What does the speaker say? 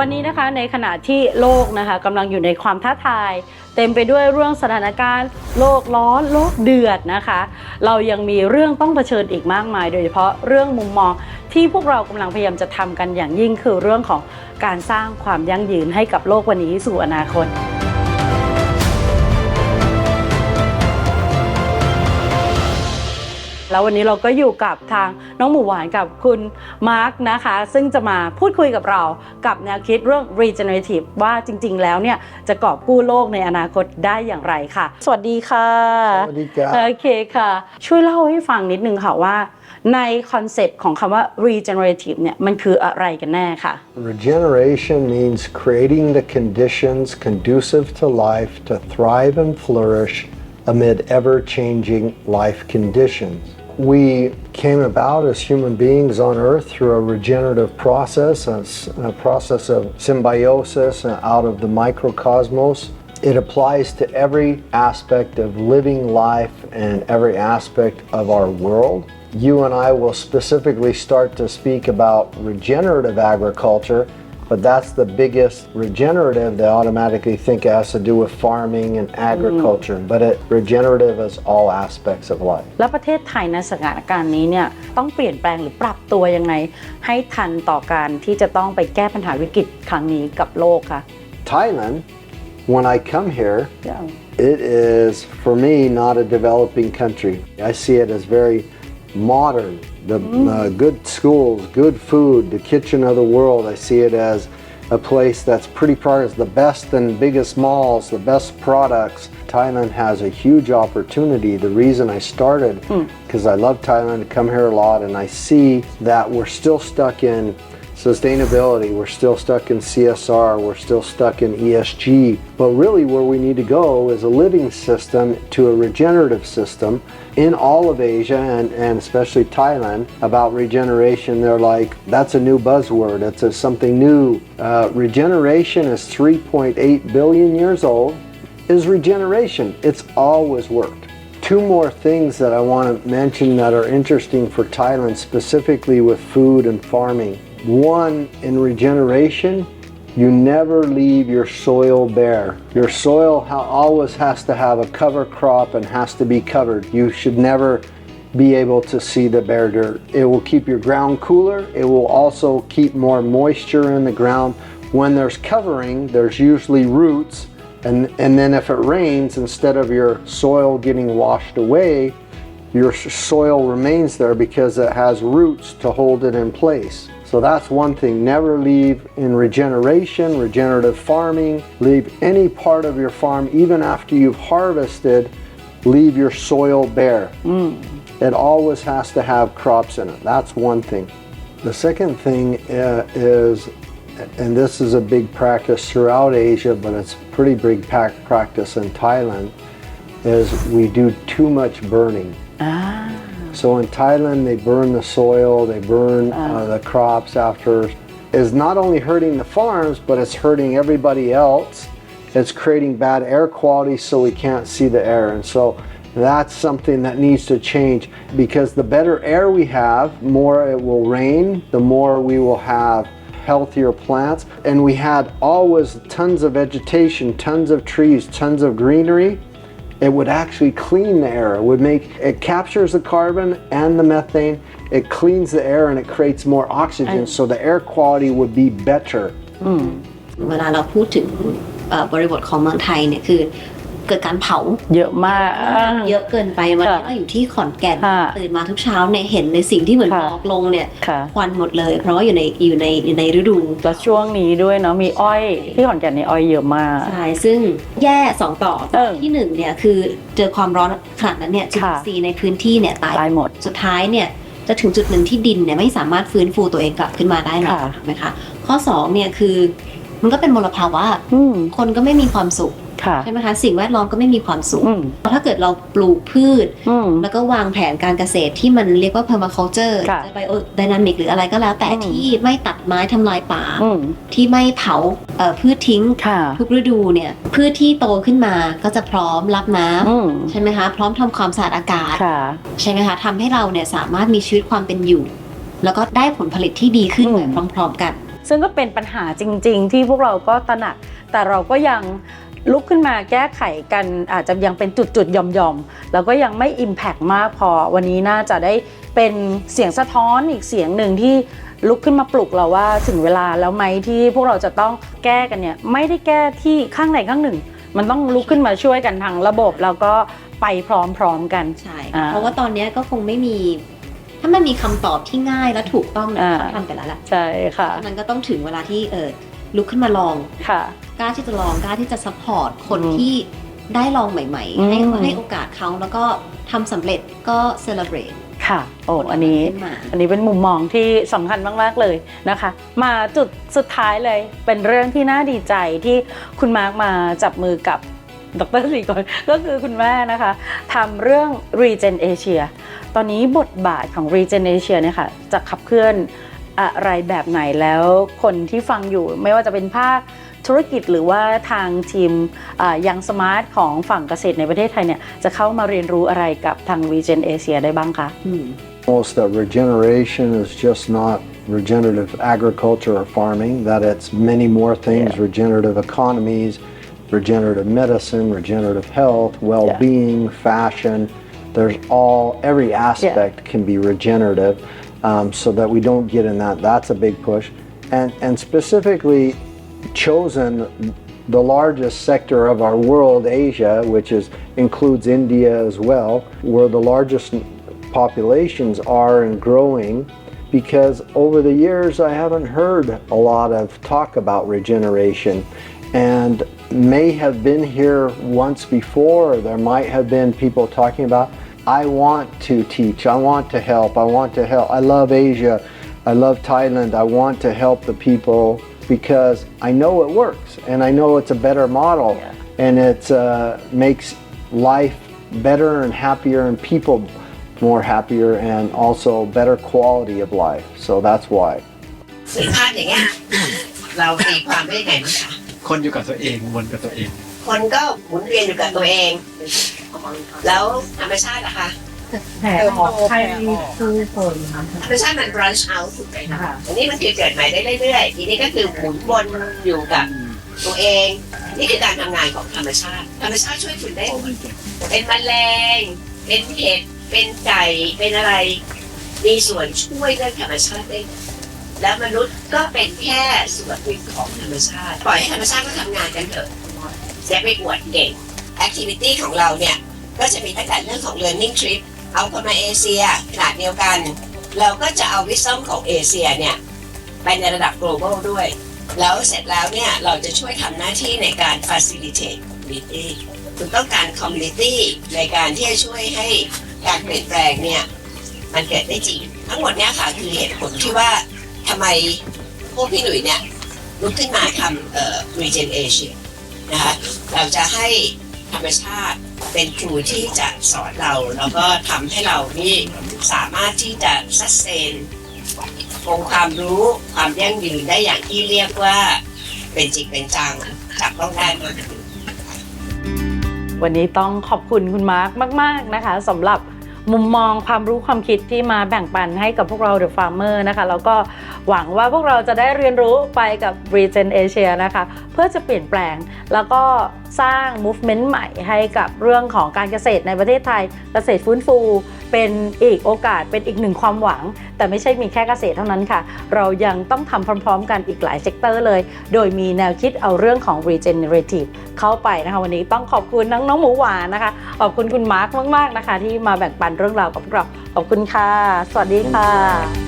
วันนี้นะคะในขณะที่โลกนะคะกำลังอยู่ในความท้าทาย เต็มไปด้วยเรื่องสถานการณ์โลกร้อนโลกเดือดนะคะ เรายังมีเรื่องต้องเผชิญอีกมากมาย โดยเฉพาะเรื่องมุมมองที่พวกเรากำลังพยายามจะทำกันอย่างยิ่งคือเรื่องของการสร้างความยั่งยืนให้กับโลกวันนี้สู่อนาคต แล้ววันนี้เราก็อยู่กับทางน้องหมูหวานกับคุณมาร์คนะคะ ซึ่งจะมาพูดคุยกับเรากับแนวคิดเรื่อง regenerative ว่าจริง ๆ แล้วเนี่ยจะกอบกู้โลกในอนาคตได้อย่างไรค่ะ สวัสดีค่ะสวัสดีครับโอเคค่ะ ช่วยเล่าให้ฟังนิดนึงค่ะว่า ในคอนเซปต์ของคำว่า regenerative เนี่ยมันคืออะไรกันแน่ค่ะ Regeneration means creating the conditions conducive to life to thrive and flourish amid ever changing life conditions. We came about as human beings on earth through a regenerative process, a process of symbiosis uh, out of the microcosmos. It applies to every aspect of living life and every aspect of our world. You and I will specifically start to speak about regenerative agriculture, but that's the biggest regenerative they automatically think it has to do with farming and agriculture, but it regenerative is all aspects of life. แล้วประเทศไทยในสถานการณ์นี้เนี่ยต้องเปลี่ยนแปลงหรือปรับตัวยังไง ให้ทันต่อการที่จะต้องไปแก้ปัญหาวิกฤตครั้งนี้กับโลกค่ะ Thailand, when I come here, Yeah. It is, for me, not a developing country. I see it as very modern. The uh, good schools, good food, the kitchen of the world. I see it as a place that's pretty progress. The best and biggest malls, the best products. Thailand has a huge opportunity. The reason I started, because I love Thailand, to come here a lot, and I see that we're still stuck in sustainability, we're still stuck in CSR, we're still stuck in ESG. But really, where we need to go is a living system to a regenerative system in all of Asia and, and especially Thailand about regeneration. They're like, that's a new buzzword, it's a, something new. Uh, regeneration is 3.8 billion years old, is regeneration. It's always worked. Two more things that I want to mention that are interesting for Thailand, specifically with food and farming. One, in regeneration, you never leave your soil bare. Your soil ha- always has to have a cover crop and has to be covered. You should never be able to see the bare dirt. It will keep your ground cooler. It will also keep more moisture in the ground. When there's covering, there's usually roots. And, and then if it rains, instead of your soil getting washed away, your soil remains there because it has roots to hold it in place. So that's one thing. Never leave in regeneration, regenerative farming, leave any part of your farm, even after you've harvested, leave your soil bare. It always has to have crops in it. That's one thing. The second thing uh, is, and this is a big practice throughout Asia, but it's a pretty big practice in Thailand, is we do too much burning. So in Thailand, they burn the soil, they burn uh, the crops after. Is not only hurting the farms, but it's hurting everybody else. It's creating bad air quality, so we can't see the air. And so that's something that needs to change because the better air we have, more it will rain, the more we will have healthier plants. And we had always tons of vegetation, tons of trees, tons of greenery it would actually clean the air. It would make it captures the carbon and the methane. It cleans the air and it creates more oxygen, so the air quality would be better. เวลาเราพูดถึงเอ่อบริบทของเมืองไทยเนี่ยคือ เกิดการเผาเยอะมาก เยอะเกินไปวันนี้ค่ะเราอยู่ที่ขอนแก่นค่ะตื่นมาทุกเช้าเนี่ยเห็นในสิ่งที่เหมือนค่ะหมอกลงเนี่ยค่ะ ควันหมดเลย เพราะว่าอยู่ในอยู่ในอยู่ในฤดูแล้วช่วงนี้ด้วยเนาะมีอ้อยที่ขอนแก่นนี่อ้อยเยอะมาก ใช่ซึ่งแย่สองต่อเออที่หนึ่งเนี่ยคือเจอความร้อนขนาดนั้นเนี่ยจุค่ะลินทรีย์ในพื้นที่เนี่ยตาย ตายหมด สุดท้ายเนี่ยจะถึงจุดหนึ่งที่ดินเนี่ยไม่สามารถฟื้นฟูตัวเองกลับขึ้นมาได้หรอกค่ะ ถูกไหมคะข้อสองเนี่ยคือมันก็เป็นมลภาวะอืม คนก็ไม่มีความสุข ค่ะใช่ไหมคะสิ่งแวดล้อมก็ไม่มีความสุข อืมถ้าเกิดเราปลูกพืช อืม แล้วก็วางแผนการเกษตรที่มันเรียกว่า permaculture ค่ะไบโอไดนามิกหรืออะไรก็แล้ว แต่อืม ที่ไม่ตัดไม้ทำลายป่า อืมที่ไม่เผาเอ่อพืชทิ้ง ค่ะทุกฤดูเนี่ยพืชที่โตขึ้นมาก็จะพร้อมรับน้ำอืมใช่ไหมคะ พร้อมทำความสะอาดอากาศ ค่ะ ใช่ไหมคะทำให้เราเนี่ยสามารถมีชีวิตความเป็นอยู่ แล้วก็ได้ผลผลิตที่ดีขึ้นอืม ไปพร้อม ๆ กัน ซึ่งก็เป็นปัญหาจริง ๆ ที่พวกเราก็ตระหนัก แต่เราก็ยัง ลุกขึ้นมาแก้ไขกันอาจจะยังเป็นจุดๆหย่อมๆ แล้วก็ยังไม่ Impact มากพอ วันนี้น่าจะได้เป็นเสียงสะท้อนอีกเสียงหนึ่งที่ลุกขึ้นมาปลุกเราว่าถึงเวลาแล้วไหมที่พวกเราจะต้องแก้กันเนี่ยไม่ได้แก้ที่ข้างใดข้างหนึ่ง มันต้องลุกขึ้นมาช่วยกันทางระบบแล้วก็ไปพร้อมๆกันใช่อ่าเพราะว่าตอนเนี้ยก็คงไม่มีถ้ามันมีคำตอบที่ง่ายและถูกต้องเนี่ยอ่าเขาทำไปแล้วแหละใช่ค่ะ มันก็ต้องถึงเวลาที่เออ ลุกขึ้นมาลอง ค่ะ กล้าที่จะลองกล้าที่จะซัพพอร์ตคนอืมที่ได้ลองใหม่ อืๆ ม ให้ให้โอกาสเขาแล้วก็ทำสำเร็จก็เซเลบรตค่ะ โอ้อันนี้ ขึ้นมา อันนี้เป็นมุมมองที่สำคัญมาก ๆ เลยนะคะ มาจุดสุดท้ายเลย เป็นเรื่องที่น่าดีใจที่คุณมาร์กมาจับมือกับดรสีก่อน ก็คือคุณแม่นะคะทำเรื่อง Regen Asia ตอนนี้บทบาทของ Regen Asia เนี่ยค่ะจะขับเคลื่อน อะไรแบบไหนแล้วคนที่ฟังอยู่ไม่ว่าจะเป็นภาคธุรกิจหรือว่าทางทีมอ่ายังสมาร์ทของฝั่งเกษตรในประเทศไทยเนี่ยจะเข้ามาเรียนรู้อะไรกับทาง Regen Asia ได้บ้างคะอืม Almost that regeneration is just not regenerative agriculture or farming, that it's many more things Yeah. regenerative economies, regenerative medicine, regenerative health, well being, fashion. There's all, every aspect can be regenerative um, so that we don't get in that. That's a big push. And, and specifically, chosen the largest sector of our world, Asia, which is includes India as well, where the largest populations are and growing. Because over the years, I haven't heard a lot of talk about regeneration, and may have been here once before. There might have been people talking about. I want to teach. I want to help. I want to help. I love Asia. I love Thailand. I want to help the people because I know it works and I know it's a better model Yeah. and it uh, makes life better and happier and people more happier and also better quality of life. So that's why. สุภาพอย่างเงี้ย เราตีความได้ไงบ้างคะ คนอยู่กับตัวเองวนกับตัวเอง คนก็หมุนเวียนอยู่กับตัวเอง แล้วธรรมชาติล่ะคะ แผลออกให้ผู้คนธรรมชาติมัน branch out ถูกไหมคะอันนี้มันคือเกิดใหม่ได้เรื่อยๆทีนี้ก็คือหมุนวนอยู่กับตัวเอง นี่คือการทำงานของธรรมชาติ ธรรมชาติช่วยคุณได้หมดเป็นแมลง เป็นเห็ด เป็นไก่ เป็นอะไร มีส่วนช่วยเรื่องธรรมชาติได้หมดแล้วมนุษย์ก็เป็นแค่ส่วนหนึ่งของธรรมชาติ ปล่อยให้ธรรมชาติก็ทำงานกันเถอะ เสียไปอวดเก่ง activity ของเราเนี่ย ก็จะมีตั้งแต่เรื่องของ learning trip เอาคนมาเอเชียขนาดเดียวกัน เราก็จะเอาวิซัมของเอเชียเนี่ย ไปในระดับ global ด้วย แล้วเสร็จแล้วเนี่ย เราจะช่วยทำหน้าที่ในการ facilitate community คุณต้องการ community ในการที่จะช่วยให้การเปลี่ยนแปลงเนี่ย มันเกิดได้จริง ทั้งหมดเนี้ยค่ะคือเหตุผลที่ว่าทำไมพวกพี่หนุ่ยเนี่ยลุกขึ้นมาทำเอ่อ Regen Asia นะคะเราจะให้ธรรมชาติเป็นครูที่จะสอนเรา แล้วก็ทำให้เรานี่สามารถที่จะ sustain องความรู้ความยั่งยืนได้อย่างที่เรียกว่าเป็นจริงเป็นจังจับต้องได้มาวันนี้ต้องขอบคุณคุณมาร์คมาก ๆ นะคะสำหรับ มุมมองความรู้ความคิดที่มาแบ่งปันให้กับพวกเรา The Farmer นะคะ แล้วก็หวังว่าพวกเราจะได้เรียนรู้ไปกับ Regen Asia นะคะ เพื่อจะเปลี่ยนแปลงแล้วก็สร้าง movement ใหม่ให้กับเรื่องของการเกษตรในประเทศไทย เกษตรฟื้นฟู เป็นอีกโอกาสเป็นอีกหนึ่งความหวัง แต่ไม่ใช่มีแค่เกษตรเท่านั้นค่ะ เรายังต้องทำพร้อมๆ กันอีกหลายเซกเตอร์เลย โดยมีแนวคิดเอาเรื่องของ regenerative เข้าไปนะคะวันนี้ต้องขอบคุณน้องน้องหมูหวานนะคะ ขอบคุณคุณมาร์คมากๆนะคะ ที่มาแบ่งปันเรื่องราวกับเราขอบคุณค่ะ สวัสดีค่ะ